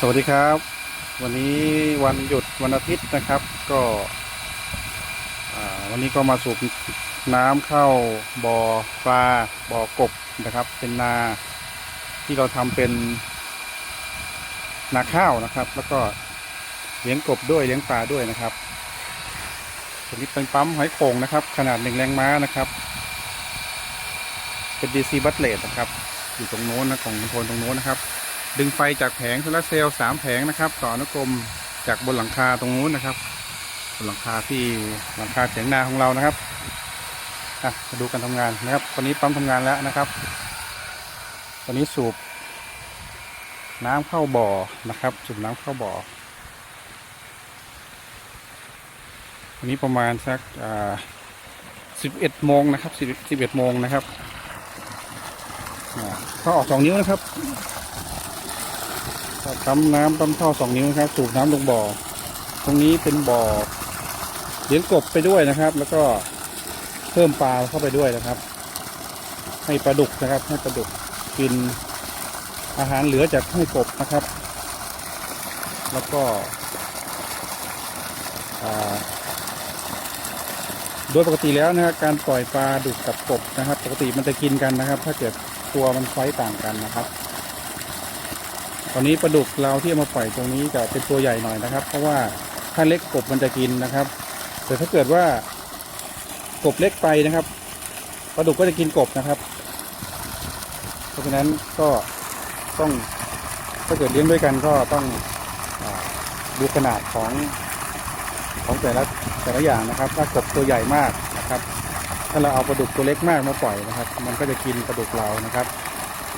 สวัสดีครับ วันนี้วันหยุดวันอาทิตย์นะครับ ก็วันนี้ก็มาสูบน้ำเข้าบ่อปลาบ่อกบนะครับ เป็นนาที่เราทำเป็นนาข้าวนะครับ แล้วก็เลี้ยงกบด้วยเลี้ยงปลาด้วยนะครับตัวนี้เป็นปั๊มหอยโข่งนะครับ ขนาดหนึ่งแรงม้านะครับ เป็น DC บัตเลตนะครับ อยู่ตรงโน้นนะของโทรลตรงโน้นนะครับ ดึงไฟจากแผงโซลาเซลล์สามแผงนะครับ ต่ออนุกรมจากบนหลังคาตรงนู้นนะครับบนหลังคาที่หลังคาเสียงนาของเรานะครับอะมาดูการทำงานนะครับตอนนี้ปั๊มทำงานแล้วนะครับ ตอนนี้สูบน้ำเข้าบ่อนะครับ สูบน้ำเข้าบ่อวันนี้ประมาณสักสิบเอ็ดโมงนะครับสิบสิบเอ็ดโมงนะครับอ่าก็ออกสองนิ้วนะครับ ปั๊มน้ำปั๊มท่อสองนิ้วนะครับ สูบน้ำลงบ่อ ตรงนี้เป็นบ่อเลี้ยงกบไปด้วยนะครับ แล้วก็เพิ่มปลาเข้าไปด้วยนะครับ ให้ปลาดุกนะครับ ให้ปลาดุกกินอาหารเหลือจากให้กบนะครับ แล้วก็โดยปกติแล้วนะครับการปล่อยปลาดุกกับกบนะครับ ปกติมันจะกินกันนะครับ ถ้าเกิดตัวมันไซส์ต่างกันนะครับ อนนี้ปลาดุกเราที่เอามาปล่อยตรงนี้จะเป็นตัวใหญ่หน่อยนะครับ เพราะว่าถ้าเล็กกบมันจะกินนะครับ แต่ถ้าเกิดว่ากบเล็กไปนะครับปลาดุกก็จะกินกบนะครับ เพราะฉะนั้นก็ต้องถ้าเกิดเลี้ยงด้วยกันก็ต้องอดูขนาดของของแต่ละแต่ละอย่างนะครับ ถ้ากบตัวใหญ่มากนะครับ ถ้าเราเอาปลาดุกตัวเล็กมากมาปล่อยนะครับ มันก็จะกินปลาดุกเรานะครับ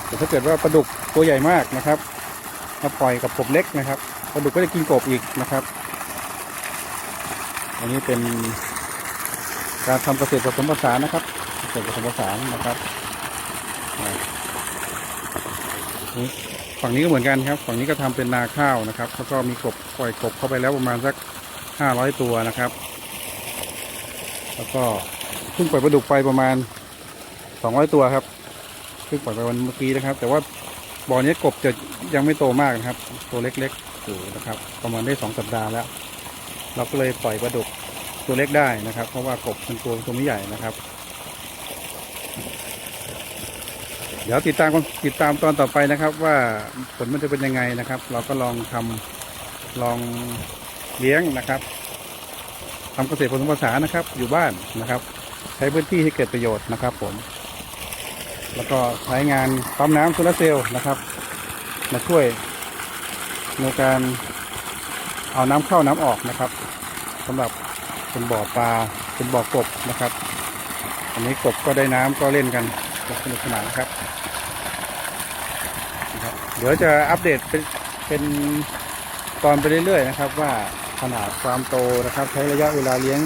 แต่ถ้าเกิดว่าปลาดุกตัวใหญ่มากนะครับ มาปล่อยกับกบเล็กนะครับปลาดุกก็จะกินกบอีกนะครับ อันนี้เป็นการทำเกษตรผสมผสานนะครับ เกษตรผสมผสานนะครับฝั่งนี้ก็เหมือนกันครับ ฝั่งนี้ก็ทำเป็นนาข้าวนะครับ แล้วก็มีกบปล่อยกบเข้าไปแล้วประมาณสักห้าร้อยตัวนะครับ แล้วก็เพิ่งปล่อยปลาดุกไปประมาณสองร้อยตัวครับเพิ่งปล่อยไปวันเมื่อกี้นะครับ แต่ว่า บ่อนี้กบจะยังไม่โตมากนะครับ ตัวเล็กๆอยู่นะครับ ประมาณได้สองสัปดาห์แล้ว เราก็เลยปล่อยปลาดุกตัวเล็กได้นะครับ เพราะว่ากบเป็นตัวตัวไม่ใหญ่นะครับ เดี๋ยวติดตามติดตามตอนต่อไปนะครับ ว่าผลมันจะเป็นยังไงนะครับ เราก็ลองทำลองเลี้ยงนะครับทำเกษตรผสมผสานนะครับ อยู่บ้านนะครับ ใช้พื้นที่ให้เกิดประโยชน์นะครับผม แล้วก็ใช้งานปั๊มน้ำโซลาเซลล์นะครับ มาช่วยในการเอาน้ำเข้าน้ำออกนะครับสำหรับเป็นบ่อปลาเป็นบ่อกบนะครับ อันนี้กบก็ได้น้ำก็เล่นกันสนุกสนานครับนะครับเดี๋ยวจะอัปเดตเป็นเป็นตอนไปเรื่อยๆนะครับ ว่าขนาดความโตนะครับ ใช้ระยะเวลาเลี้ยง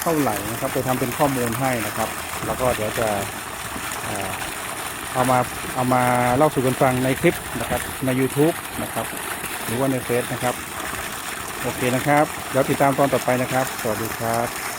เท่าไหร่นะครับ ไปทำเป็นข้อมูลให้นะครับ แล้วก็เดี๋ยวจะ เอามาเอามาเล่าสู่กันฟังในคลิปนะครับใน YouTube นะครับ หรือว่าในเฟซนะครับ โอเคนะครับ เดี๋ยวติดตามตอนต่อไปนะครับ สวัสดีครับ